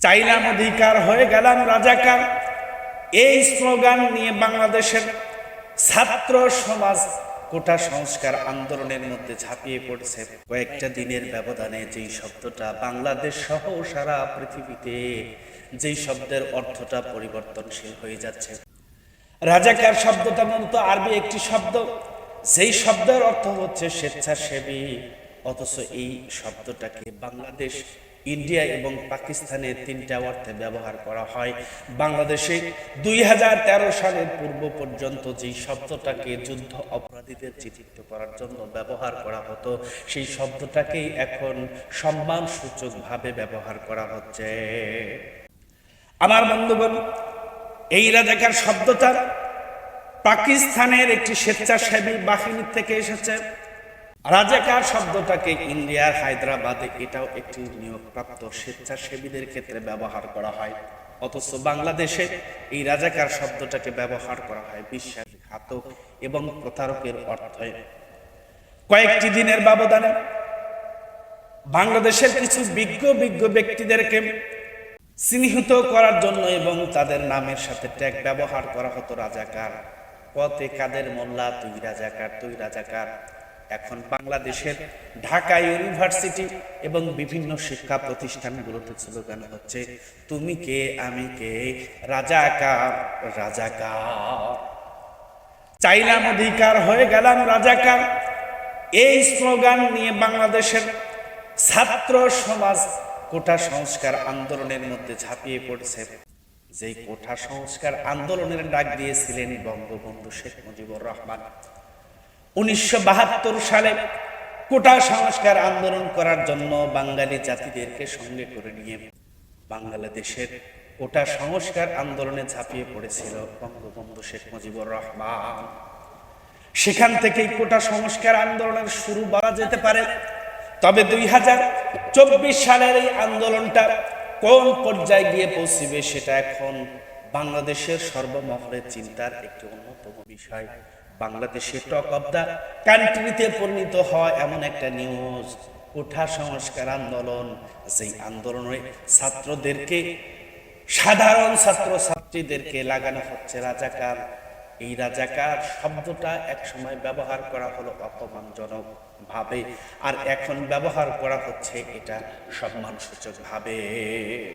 চাইলাম অধিকার, হয়ে গেলাম রাজাকার। এই স্লোগান নিয়ে বাংলাদেশের ছাত্র সমাজ কোটা সংস্কার আন্দোলনের মধ্যে ঝাঁপিয়ে পড়ছে। কয়েকটা দিনের ব্যবধানে যেই শব্দটা বাংলাদেশ সহ সারা পৃথিবীতে, যেই শব্দের অর্থটা পরিবর্তনশীল হয়ে যাচ্ছে। রাজাকার শব্দটা মূলত আরবি একটি শব্দ। সেই শব্দের অর্থ হচ্ছে স্বেচ্ছাসেবী। অথচ এই শব্দটাকে বাংলাদেশ ইন্ডিয়া এবং পাকিস্তানের তিনটা অর্থে ব্যবহার করা হয়। বাংলাদেশে দুই হাজার তেরো সালের পূর্ব পর্যন্ত যেই শব্দটাকে যুদ্ধ অপরাধীদের চিত্রিত করার জন্য ব্যবহার করা হতো, সেই শব্দটাকেই এখন সম্মানসূচকভাবে ব্যবহার করা হচ্ছে। আমার বন্ধুগণ, এই রাজাকার শব্দটা পাকিস্তানের একটি স্বেচ্ছাসেবী বাহিনী থেকে এসেছে। রাজাকার শব্দটাকে ইন্ডিয়ার হায়দ্রাবাদে এটাও একটি নিয়োগপ্রাপ্ত স্বেচ্ছাসেবীদের ক্ষেত্রে ব্যবহার করা হয়। অথচ বাংলাদেশে এই রাজাকার শব্দটাকে ব্যবহার করা হয় বিশ্বাসঘাতক এবং প্রতারকের অর্থে। কয়েকটি দিনের ব্যবধানে বাংলাদেশের কিছু বিজ্ঞ বিজ্ঞ ব্যক্তিদেরকে চিহ্নিত করার জন্য এবং তাদের নামের সাথে ট্যাগ ব্যবহার করা হতো রাজাকার। পথে কাদের মোল্লা, তুই রাজাকার তুই রাজাকার। এখন বাংলাদেশের ঢাকা ইউনিভার্সিটি এবং বিভিন্ন শিক্ষা প্রতিষ্ঠানগুলোতে স্লোগান হচ্ছে, তুমি কে, আমি কে? রাজাকার রাজাকার চাইলাম অধিকার, হয়ে গেলাম রাজাকার এই স্লোগান নিয়ে বাংলাদেশের ছাত্র সমাজ কোটা সংস্কার আন্দোলনের মধ্যে ঝাঁপিয়ে পড়ছে। যেই কোঠা সংস্কার আন্দোলনের ডাক দিয়েছিলেন বঙ্গবন্ধু শেখ মুজিবুর রহমান উনিশশো বাহাত্তর সালে কোটা সংস্কার আন্দোলন করার জন্য বাঙালি জাতিদেরকে সঙ্গে করে নিয়ে বাংলাদেশের কোটা সংস্কার আন্দোলনে ঝাঁপিয়ে পড়েছিল বঙ্গবন্ধু শেখ মুজিবুর রহমান। সেখান থেকেই কোটা সংস্কার আন্দোলনের শুরু বলা যেতে পারে। তবে দুই হাজার চব্বিশ সালের এই আন্দোলনটা কোন পর্যায়ে গিয়ে পৌঁছবে, সেটা এখন বাংলাদেশের সর্বমহলের চিন্তার একটি অন্যতম বিষয়। বাংলাদেশের টক অব দ্য কান্ট্রিতে পরিণত হয় এমন একটা নিউজ কোঠা সংস্কার আন্দোলন, যেই আন্দোলনে ছাত্রদেরকে, সাধারণ ছাত্র ছাত্রীদেরকে লাগানো হচ্ছে রাজাকার। এই রাজাকার শব্দটা একসময় ব্যবহার করা হলো অপমানজনক ভাবে, আর এখন ব্যবহার করা হচ্ছে এটা সম্মানসূচক ভাবে।